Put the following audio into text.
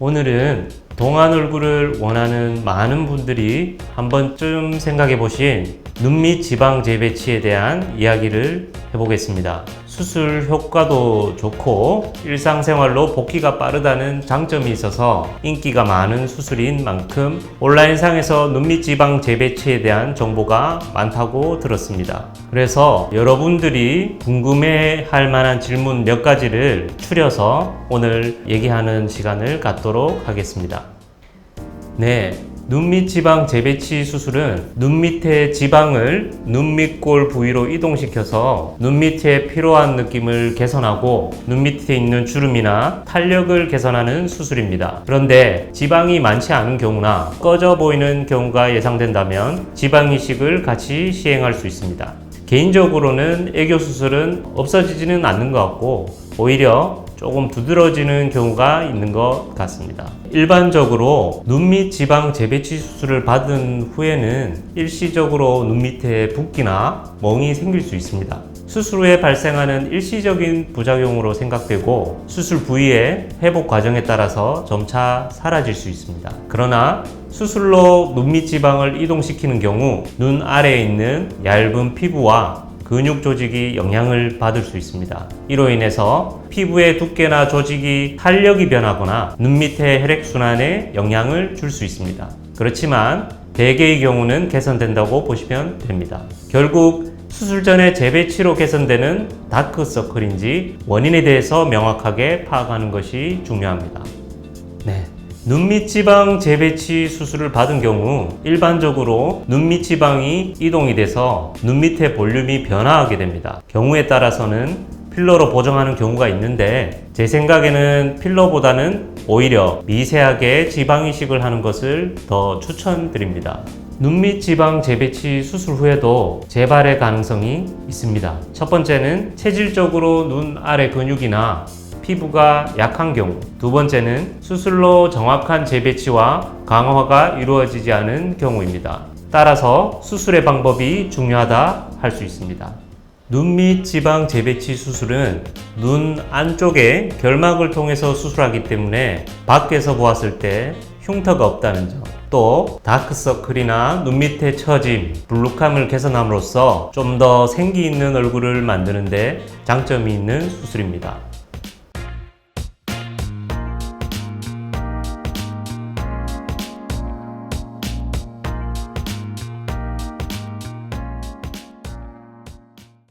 오늘은 동안 얼굴을 원하는 많은 분들이 한 번쯤 생각해 보신 눈 밑 지방 재배치에 대한 이야기를 해보겠습니다. 수술 효과도 좋고 일상생활로 복귀가 빠르다는 장점이 있어서 인기가 많은 수술인 만큼 온라인상에서 눈밑 지방 재배치에 대한 정보가 많다고 들었습니다. 그래서 여러분들이 궁금해 할 만한 질문 몇 가지를 추려서 오늘 얘기하는 시간을 갖도록 하겠습니다. 네. 눈밑 지방 재배치 수술은 눈 밑의 지방을 눈 밑골 부위로 이동시켜서 눈 밑에 피로한 느낌을 개선하고 눈 밑에 있는 주름이나 탄력을 개선하는 수술입니다. 그런데 지방이 많지 않은 경우나 꺼져 보이는 경우가 예상된다면 지방 이식을 같이 시행할 수 있습니다. 개인적으로는 애교 수술은 없어지지는 않는 것 같고 오히려 조금 두드러지는 경우가 있는 것 같습니다. 일반적으로 눈밑 지방 재배치 수술을 받은 후에는 일시적으로 눈 밑에 붓기나 멍이 생길 수 있습니다. 수술 후에 발생하는 일시적인 부작용으로 생각되고 수술 부위의 회복 과정에 따라서 점차 사라질 수 있습니다. 그러나 수술로 눈밑 지방을 이동시키는 경우 눈 아래에 있는 얇은 피부와 근육 조직이 영향을 받을 수 있습니다. 이로 인해서 피부의 두께나 조직이 탄력이 변하거나 눈 밑의 혈액순환에 영향을 줄 수 있습니다. 그렇지만 대개의 경우는 개선된다고 보시면 됩니다. 결국 수술 전에 재배치로 개선되는 다크서클인지 원인에 대해서 명확하게 파악하는 것이 중요합니다. 네. 눈밑 지방 재배치 수술을 받은 경우 일반적으로 눈밑 지방이 이동이 돼서 눈 밑의 볼륨이 변화하게 됩니다. 경우에 따라서는 필러로 보정하는 경우가 있는데 제 생각에는 필러보다는 오히려 미세하게 지방 이식을 하는 것을 더 추천드립니다. 눈밑 지방 재배치 수술 후에도 재발의 가능성이 있습니다. 첫 번째는 체질적으로 눈 아래 근육이나 피부가 약한 경우 두 번째는 수술로 정확한 재배치와 강화가 이루어지지 않은 경우입니다. 따라서 수술의 방법이 중요하다 할 수 있습니다. 눈밑 지방 재배치 수술은 눈 안쪽에 결막을 통해서 수술하기 때문에 밖에서 보았을 때 흉터가 없다는 점, 또 다크서클이나 눈 밑의 처짐, 블룩함을 개선함으로써 좀 더 생기 있는 얼굴을 만드는데 장점이 있는 수술입니다.